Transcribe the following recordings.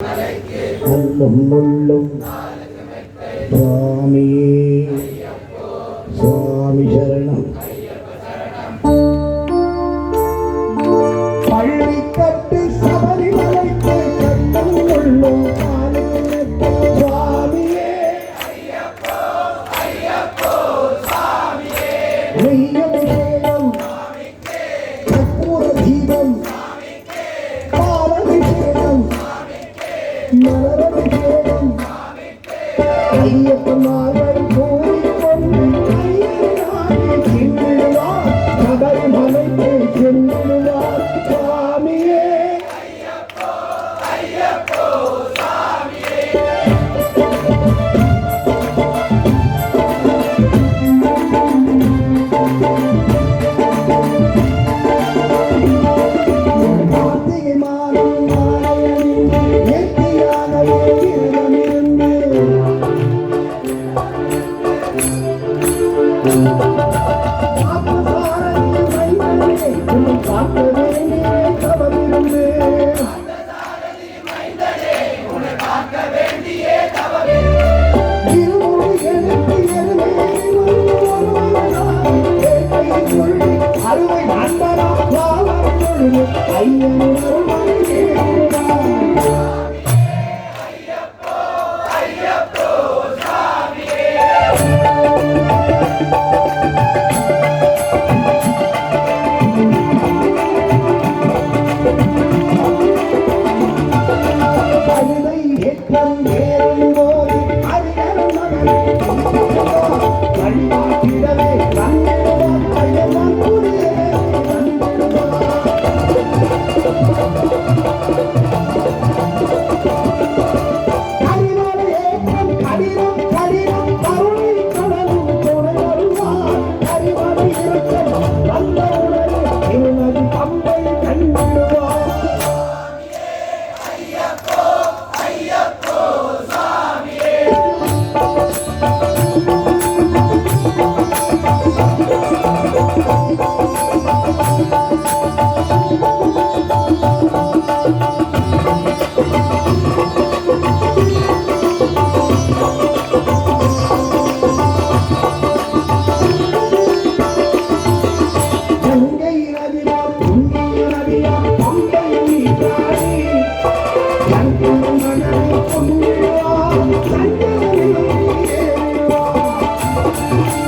உள்ளும் உள்ளும் சுவாமி சரணம் Năm.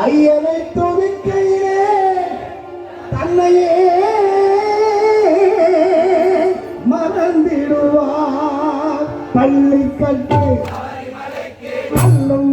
ஐயனை துதிக்கையிலே தன்னையே மறந்திடுவார். பள்ளி கட்டு கல்லும்